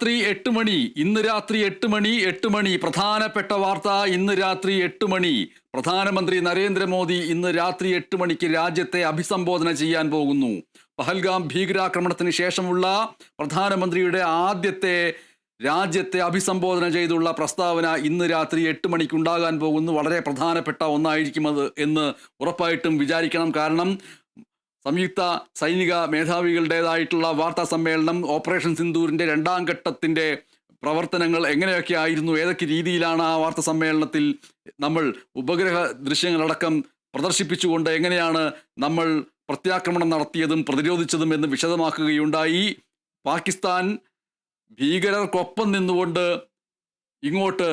രാത്രി എട്ട് മണി ഇന്ന് രാത്രി എട്ട് മണി എട്ട് മണി. പ്രധാനപ്പെട്ട വാർത്ത ഇന്ന് രാത്രി എട്ട് മണി. പ്രധാനമന്ത്രി നരേന്ദ്രമോദി ഇന്ന് രാത്രി എട്ട് മണിക്ക് രാജ്യത്തെ അഭിസംബോധന ചെയ്യാൻ പോകുന്നു. പഹൽഗാം ഭീകരാക്രമണത്തിന് ശേഷമുള്ള പ്രധാനമന്ത്രിയുടെ ആദ്യത്തെ രാജ്യത്തെ അഭിസംബോധന ചെയ്തുള്ള പ്രസ്താവന ഇന്ന് രാത്രി എട്ട് മണിക്ക് ഉണ്ടാകാൻ പോകുന്നു. വളരെ പ്രധാനപ്പെട്ട ഒന്നായിരിക്കും അത് എന്ന് ഉറപ്പായിട്ടും വിചാരിക്കണം. കാരണം സംയുക്ത സൈനിക മേധാവികളുടേതായിട്ടുള്ള വാർത്താ സമ്മേളനം ഓപ്പറേഷൻ സിന്ദൂരിന്റെ രണ്ടാം ഘട്ടത്തിന്റെ പ്രവർത്തനങ്ങൾ എങ്ങനെയൊക്കെ ആയിരുന്നു? ഏതൊക്കെ രീതിയിലാണ് ആ വാർത്താ സമ്മേളനത്തിൽ നമ്മൾ ഉപഗ്രഹ ദൃശ്യങ്ങളടക്കം പ്രദർശിപ്പിച്ചുകൊണ്ട് എങ്ങനെയാണ് നമ്മൾ പ്രത്യാക്രമണം നടത്തിയതും പ്രതിരോധിച്ചതും എന്ന് വിശദമാക്കുകയുണ്ടായി. പാകിസ്ഥാൻ ഭീകരർക്കൊപ്പം നിന്നുകൊണ്ട് ഇങ്ങോട്ട്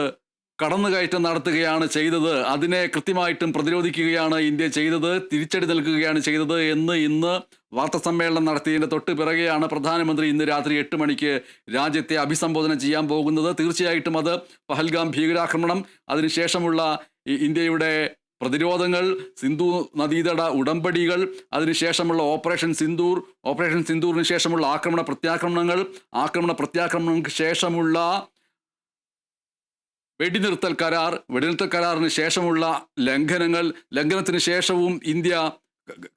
കടന്നുകയറ്റം നടത്തുകയാണ് ചെയ്തത്. അതിനെ കൃത്യമായിട്ടും പ്രതിരോധിക്കുകയാണ് ഇന്ത്യ ചെയ്തത്. തിരിച്ചടി നൽകുകയാണ് ചെയ്തത് എന്ന് ഇന്ന് വാർത്താ സമ്മേളനം നടത്തിയതിന്റെ തൊട്ട് പിറകെയാണ് പ്രധാനമന്ത്രി ഇന്ന് രാത്രി എട്ട് മണിക്ക് രാജ്യത്തെ അഭിസംബോധന ചെയ്യാൻ പോകുന്നത്. തീർച്ചയായിട്ടും അത് പഹൽഗാം ഭീകരാക്രമണം അതിനുശേഷമുള്ള ഇന്ത്യയുടെ പ്രതിരോധങ്ങൾ സിന്ധു നദീതട ഉടമ്പടികൾ അതിനുശേഷമുള്ള ഓപ്പറേഷൻ സിന്ദൂർ ഓപ്പറേഷൻ സിന്ദൂറിന് ശേഷമുള്ള ആക്രമണ പ്രത്യാക്രമണങ്ങൾ ആക്രമണ പ്രത്യാക്രമണങ്ങൾക്ക് ശേഷമുള്ള വെടിനിർത്തൽ കരാർ വെടിനിർത്തൽ കരാറിന് ശേഷമുള്ള ലംഘനങ്ങൾ ലംഘനത്തിന് ശേഷവും ഇന്ത്യ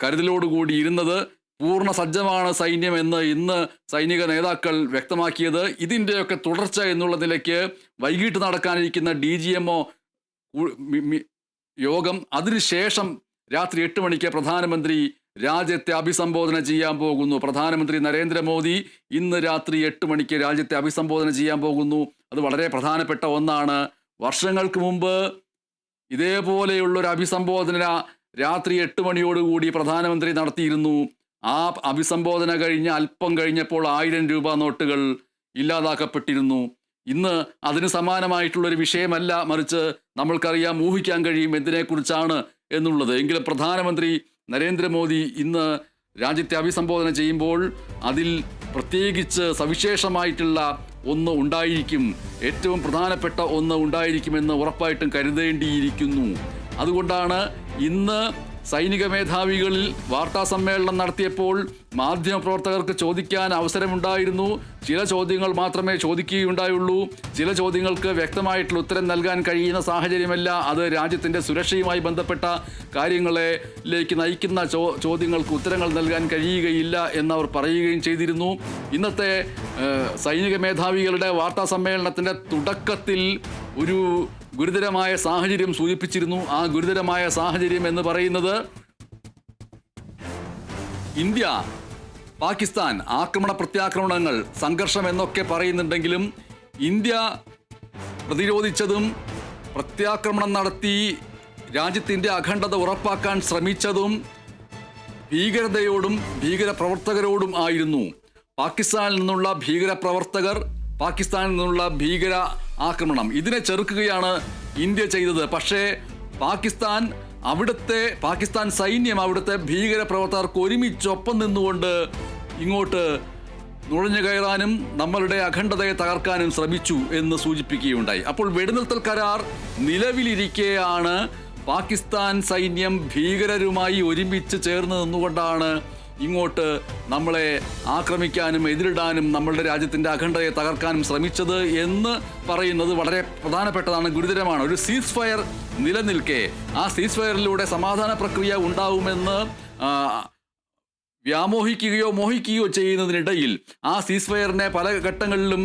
കരുതലോടുകൂടി ഇരുന്നത് പൂർണ സജ്ജമാണ് സൈന്യം എന്ന് ഇന്ന് സൈനിക നേതാക്കൾ വ്യക്തമാക്കിയത്. ഇതിന്റെയൊക്കെ തുടർച്ച എന്നുള്ള നിലയ്ക്ക് വൈകിട്ട് നടക്കാനിരിക്കുന്ന ഡി ജി എം യോഗം അതിനുശേഷം രാത്രി എട്ട് മണിക്ക് പ്രധാനമന്ത്രി രാജ്യത്തെ അഭിസംബോധന ചെയ്യാൻ പോകുന്നു. പ്രധാനമന്ത്രി നരേന്ദ്രമോദി ഇന്ന് രാത്രി എട്ട് മണിക്ക് രാജ്യത്തെ അഭിസംബോധന ചെയ്യാൻ പോകുന്നു. അത് വളരെ പ്രധാനപ്പെട്ട ഒന്നാണ്. വർഷങ്ങൾക്ക് മുമ്പ് ഇതേപോലെയുള്ള ഒരു അഭിസംബോധന രാത്രി എട്ട് മണിയോടുകൂടി പ്രധാനമന്ത്രി നടത്തിയിരുന്നു. ആ അഭിസംബോധന കഴിഞ്ഞ് അല്പം കഴിഞ്ഞപ്പോൾ ആയിരം രൂപ നോട്ടുകൾ ഇല്ലാതാക്കപ്പെട്ടിരുന്നു. ഇന്ന് അതിന് സമാനമായിട്ടുള്ളൊരു വിഷയമല്ല മറിച്ച് നമ്മൾക്കറിയാം ഊഹിക്കാൻ കഴിയും എന്തിനെക്കുറിച്ചാണ് എന്നുള്ളത്. എങ്കിലും പ്രധാനമന്ത്രി നരേന്ദ്രമോദി ഇന്ന് രാജ്യത്തെ അഭിസംബോധന ചെയ്യുമ്പോൾ അതിൽ പ്രത്യേകിച്ച് സവിശേഷമായിട്ടുള്ള ഒന്ന് ഉണ്ടായിരിക്കും. ഏറ്റവും പ്രധാനപ്പെട്ട ഒന്ന് ഉണ്ടായിരിക്കുമെന്ന് ഉറപ്പായിട്ടും കരുതേണ്ടിയിരിക്കുന്നു. അതുകൊണ്ടാണ് ഇന്ന് സൈനിക മേധാവികളിൽ വാർത്താ സമ്മേളനം നടത്തിയപ്പോൾ മാധ്യമപ്രവർത്തകർക്ക് ചോദിക്കാൻ അവസരമുണ്ടായിരുന്നു. ചില ചോദ്യങ്ങൾ മാത്രമേ ചോദിക്കുകയുണ്ടായുള്ളൂ. ചില ചോദ്യങ്ങൾക്ക് വ്യക്തമായിട്ടുള്ള ഉത്തരം നൽകാൻ കഴിയുന്ന സാഹചര്യമല്ല അത് രാജ്യത്തിന്റെ സുരക്ഷയുമായി ബന്ധപ്പെട്ട കാര്യങ്ങളിലേക്ക് നയിക്കുന്ന ചോദ്യങ്ങൾക്ക് ഉത്തരങ്ങൾ നൽകാൻ കഴിയുകയില്ല എന്നവർ പറയുകയും ചെയ്തിരുന്നു. ഇന്നത്തെ സൈനിക മേധാവികളുടെ വാർത്താ സമ്മേളനത്തിന്റെ തുടക്കത്തിൽ ഒരു ഗുരുതരമായ സാഹചര്യം സൂചിപ്പിച്ചിരുന്നു. ആ ഗുരുതരമായ സാഹചര്യം എന്ന് പറയുന്നത് ഇന്ത്യ പാകിസ്ഥാൻ ആക്രമണ പ്രത്യാക്രമണങ്ങൾ സംഘർഷം എന്നൊക്കെ പറയുന്നുണ്ടെങ്കിലും ഇന്ത്യ പ്രതിരോധിച്ചതും പ്രത്യാക്രമണം നടത്തി രാജ്യത്തിന്റെ അഖണ്ഡത ഉറപ്പാക്കാൻ ശ്രമിച്ചതും ഭീകരതയോടും ഭീകരപ്രവർത്തകരോടും ആയിരുന്നു. പാകിസ്ഥാനിൽ നിന്നുള്ള ഭീകരപ്രവർത്തകർ പാകിസ്ഥാനിൽ നിന്നുള്ള ഭീകര ആക്രമണം. ഇതിനെ ചെറുക്കുകയാണ് ഇന്ത്യ ചെയ്തത്. പക്ഷേ പാകിസ്ഥാൻ അവിടുത്തെ പാകിസ്ഥാൻ സൈന്യം അവിടുത്തെ ഭീകര പ്രവർത്തകർക്ക് ഒരുമിച്ചൊപ്പം നിന്നുകൊണ്ട് ഇങ്ങോട്ട് നുഴഞ്ഞു കയറാനും നമ്മളുടെ അഖണ്ഡതയെ തകർക്കാനും ശ്രമിച്ചു എന്ന് സൂചിപ്പിക്കുകയുണ്ടായി. അപ്പോൾ വെടിനിർത്തൽ കരാർ നിലവിലിരിക്കെയാണ്. പാകിസ്ഥാൻ സൈന്യം ഭീകരരുമായി ഒരുമിച്ച് ചേർന്ന് നിന്നുകൊണ്ടാണ് ഇങ്ങോട്ട് നമ്മളെ ആക്രമിക്കാനും എതിരിടാനും നമ്മളുടെ രാജ്യത്തിന്റെ അഖണ്ഡതയെ തകർക്കാനും ശ്രമിച്ചത് എന്ന് പറയുന്നത് വളരെ പ്രധാനപ്പെട്ടതാണ് ഗുരുതരമാണ്. ഒരു സീസ് ഫയർ നിലനിൽക്കെ ആ സീസ് ഫയറിലൂടെ സമാധാന പ്രക്രിയ ഉണ്ടാവുമെന്ന് വ്യാമോഹിക്കുകയോ മോഹിക്കുകയോ ചെയ്യുന്നതിനിടയിൽ ആ സീസ് ഫയറിനെ പല ഘട്ടങ്ങളിലും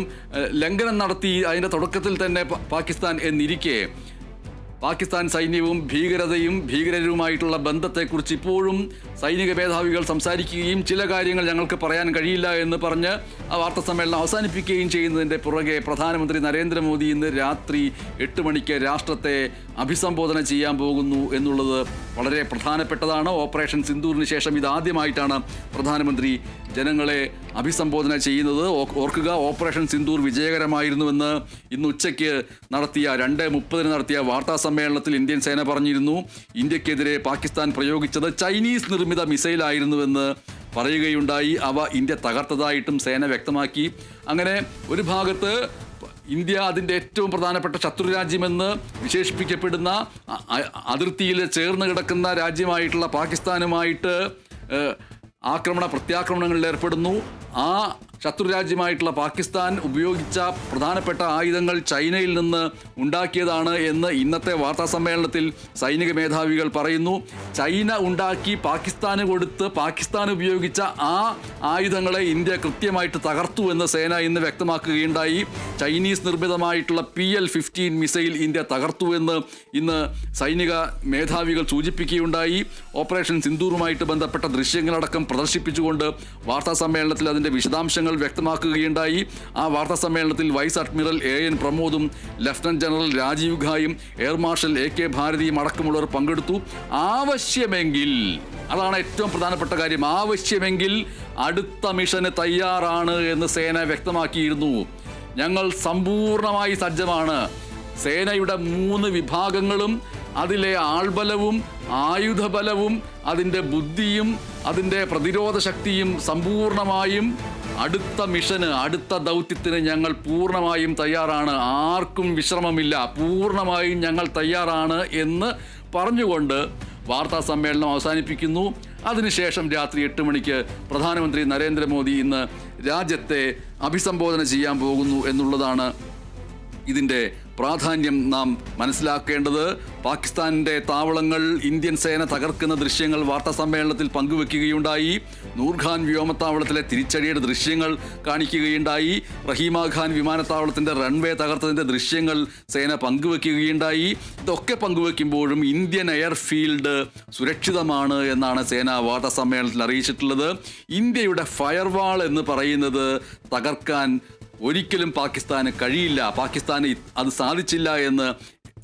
ലംഘനം നടത്തി അതിന്റെ തുടക്കത്തിൽ തന്നെ പാകിസ്ഥാൻ എന്നിരിക്കെ. പാകിസ്ഥാൻ സൈന്യവും ഭീകരതയും ഭീകരരുമായിട്ടുള്ള ബന്ധത്തെക്കുറിച്ച് ഇപ്പോഴും സൈനിക മേധാവികൾ സംസാരിക്കുകയും ചില കാര്യങ്ങൾ ഞങ്ങൾക്ക് പറയാൻ കഴിയില്ല എന്ന് പറഞ്ഞ് ആ വാർത്താ സമ്മേളനം അവസാനിപ്പിക്കുകയും ചെയ്യുന്നതിന്റെ പുറകെ പ്രധാനമന്ത്രി നരേന്ദ്രമോദി ഇന്ന് രാത്രി എട്ട് മണിക്ക് രാഷ്ട്രത്തെ അഭിസംബോധന ചെയ്യാൻ പോകുന്നു എന്നുള്ളത് വളരെ പ്രധാനപ്പെട്ടതാണ്. ഓപ്പറേഷൻ സിന്ദൂറിന് ശേഷം ഇതാദ്യമായിട്ടാണ് പ്രധാനമന്ത്രി ജനങ്ങളെ അഭിസംബോധന ചെയ്യുന്നത്. ഓർക്കുക ഓപ്പറേഷൻ സിന്ദൂർ വിജയകരമായിരുന്നുവെന്ന് ഇന്ന് ഉച്ചയ്ക്ക് നടത്തിയ രണ്ട് മുപ്പതിന് നടത്തിയ വാർത്താ സമ്മേളനത്തിൽ ഇന്ത്യൻ സേന പറഞ്ഞിരുന്നു. ഇന്ത്യക്കെതിരെ പാകിസ്ഥാൻ പ്രയോഗിച്ചത് ചൈനീസ് നിർമ്മിത മിസൈലായിരുന്നുവെന്ന് പറയുകയുണ്ടായി. അവ ഇന്ത്യ തകർത്തതായിട്ടും സേന വ്യക്തമാക്കി. അങ്ങനെ ഒരു ഭാഗത്ത് ഇന്ത്യ അതിന്റെ ഏറ്റവും പ്രധാനപ്പെട്ട ശത്രു രാജ്യമെന്ന് വിശേഷിപ്പിക്കപ്പെടുന്ന അതിർത്തിയിൽ ചേർന്ന് കിടക്കുന്ന രാജ്യമായിട്ടുള്ള പാകിസ്ഥാനുമായിട്ട് ആക്രമണ പ്രത്യാക്രമണങ്ങളിൽ ഏർപ്പെടുന്നു. ആ ശത്രുരാജ്യമായിട്ടുള്ള പാകിസ്ഥാൻ ഉപയോഗിച്ച പ്രധാനപ്പെട്ട ആയുധങ്ങൾ ചൈനയിൽ നിന്ന് ഉണ്ടാക്കിയതാണ് എന്ന് ഇന്നത്തെ വാർത്താ സമ്മേളനത്തിൽ സൈനിക മേധാവികൾ പറയുന്നു. ചൈന ഉണ്ടാക്കി പാകിസ്ഥാന് കൊടുത്ത് പാകിസ്ഥാൻ ഉപയോഗിച്ച ആ ആയുധങ്ങളെ ഇന്ത്യ കൃത്യമായിട്ട് തകർത്തു എന്ന് സേന ഇന്ന് വ്യക്തമാക്കുകയുണ്ടായി. Chinese നിർമ്മിതമായിട്ടുള്ള P L fifteen missile India തകർത്തു എന്ന് ഇന്ന് സൈനിക മേധാവികൾ സൂചിപ്പിക്കുകയുണ്ടായി. ഓപ്പറേഷൻ സിന്ധൂറുമായിട്ട് ബന്ധപ്പെട്ട ദൃശ്യങ്ങളടക്കം പ്രദർശിപ്പിച്ചുകൊണ്ട് വാർത്താ സമ്മേളനത്തിൽ അതിന്റെ വിശദാംശങ്ങൾ വ്യക്തമാക്കുകയുണ്ടായി. ആ വാർത്താ സമ്മേളനത്തിൽ വൈസ് അഡ്മിറൽ എ എൻ പ്രമോദും ലഫ്റ്റനന്റ് ജനറൽ രാജീവ് ഖായും എയർ മാർഷൽ എ കെ ഭാരതിയും അടക്കമുള്ളവർ പങ്കെടുത്തു. ആവശ്യമെങ്കിൽ അതാണ് ഏറ്റവും പ്രധാനപ്പെട്ട കാര്യം ആവശ്യമെങ്കിൽ അടുത്ത മിഷന് തയ്യാറാണ് എന്ന് സേന വ്യക്തമാക്കിയിരുന്നു. ഞങ്ങൾ സമ്പൂർണമായി സജ്ജമാണ്. സേനയുടെ മൂന്ന് വിഭാഗങ്ങളും അതിലെ ആൾബലവും ആയുധബലവും അതിന്റെ ബുദ്ധിയും അതിന്റെ പ്രതിരോധ ശക്തിയും സമ്പൂർണമായും അടുത്ത മിഷന് അടുത്ത ദൗത്യത്തിന് ഞങ്ങൾ പൂർണമായും തയ്യാറാണ്. ആർക്കും വിശ്രമമില്ല. പൂർണമായും ഞങ്ങൾ തയ്യാറാണ് എന്ന് പറഞ്ഞുകൊണ്ട് വാർത്താ സമ്മേളനം അവസാനിപ്പിക്കുന്നു. അതിനുശേഷം രാത്രി എട്ട് മണിക്ക് പ്രധാനമന്ത്രി നരേന്ദ്രമോദി ഇന്ന് രാജ്യത്തെ അഭിസംബോധന ചെയ്യാൻ പോകുന്നു എന്നുള്ളതാണ് ഇതിന്റെ പ്രാധാന്യം നാം മനസ്സിലാക്കേണ്ടത് പാകിസ്ഥാന്റെ താവളങ്ങൾ ഇന്ത്യൻ സേന തകർക്കുന്ന ദൃശ്യങ്ങൾ വാർത്താ സമ്മേളനത്തിൽ പങ്കുവെക്കുകയുണ്ടായി. നൂർഖാൻ വ്യോമത്താവളത്തിലെ തിരിച്ചടിയുടെ ദൃശ്യങ്ങൾ കാണിക്കുകയുണ്ടായി. റഹീമ ഖാൻ വിമാനത്താവളത്തിന്റെ റൺവേ തകർത്തതിന്റെ ദൃശ്യങ്ങൾ സേന പങ്കുവെക്കുകയുണ്ടായി. ഇതൊക്കെ പങ്കുവെക്കുമ്പോഴും ഇന്ത്യൻ എയർഫീൽഡ് സുരക്ഷിതമാണ് എന്നാണ് സേന വാർത്താ സമ്മേളനത്തിൽ അറിയിച്ചിട്ടുള്ളത്. ഇന്ത്യയുടെ ഫയർവാൾ എന്ന് പറയുന്നത് തകർക്കാൻ ഒരിക്കലും പാകിസ്ഥാന് കഴിയില്ല. പാകിസ്ഥാന് അത് സാധിച്ചില്ല എന്ന്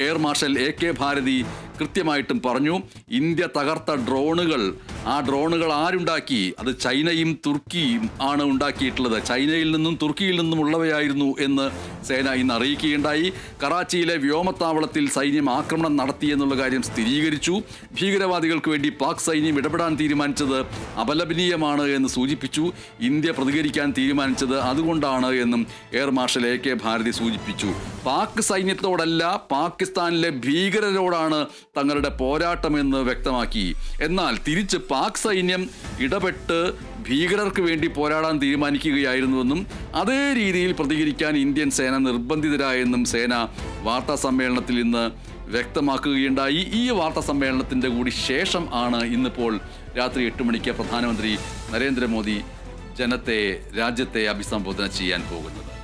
air marshal A K Bharti കൃത്യമായിട്ടും പറഞ്ഞു. ഇന്ത്യ തകർത്ത ഡ്രോണുകൾ. ആ ഡ്രോണുകൾ ആരുണ്ടാക്കി? അത് ചൈനയും തുർക്കിയും ആണ് ഉണ്ടാക്കിയിട്ടുള്ളത്. ചൈനയിൽ നിന്നും തുർക്കിയിൽ നിന്നും ഉള്ളവയായിരുന്നു എന്ന് സേന ഇന്ന് അറിയിക്കുകയുണ്ടായി. കറാച്ചിയിലെ വ്യോമത്താവളത്തിൽ സൈന്യം ആക്രമണം നടത്തി എന്നുള്ള കാര്യം സ്ഥിരീകരിച്ചു. ഭീകരവാദികൾക്ക് വേണ്ടി പാക് സൈന്യം ഇടപെടാൻ തീരുമാനിച്ചത് അപലപനീയമാണ് എന്ന് സൂചിപ്പിച്ചു. ഇന്ത്യ പ്രതികരിക്കാൻ തീരുമാനിച്ചത് അതുകൊണ്ടാണ് എന്നും air marshal A K Bharti സൂചിപ്പിച്ചു. പാക് സൈന്യത്തോടല്ല പാകിസ്ഥാനിലെ ഭീകരരോടാണ് തങ്ങളുടെ പോരാട്ടമെന്ന് വ്യക്തമാക്കി. എന്നാൽ തിരിച്ച് പാക് സൈന്യം ഇടപെട്ട് ഭീകരർക്ക് വേണ്ടി പോരാടാൻ തീരുമാനിക്കുകയായിരുന്നുവെന്നും അതേ രീതിയിൽ പ്രതികരിക്കാൻ ഇന്ത്യൻ സേന നിർബന്ധിതരായെന്നും സേന വാർത്താ സമ്മേളനത്തിൽ ഇന്ന് വ്യക്തമാക്കുകയുണ്ടായി. ഈ വാർത്താ സമ്മേളനത്തിന്റെ കൂടി ശേഷം ആണ് ഇന്നിപ്പോൾ രാത്രി എട്ട് മണിക്ക് പ്രധാനമന്ത്രി നരേന്ദ്രമോദി ജനത്തെ രാജ്യത്തെ അഭിസംബോധന ചെയ്യാൻ പോകുന്നത്.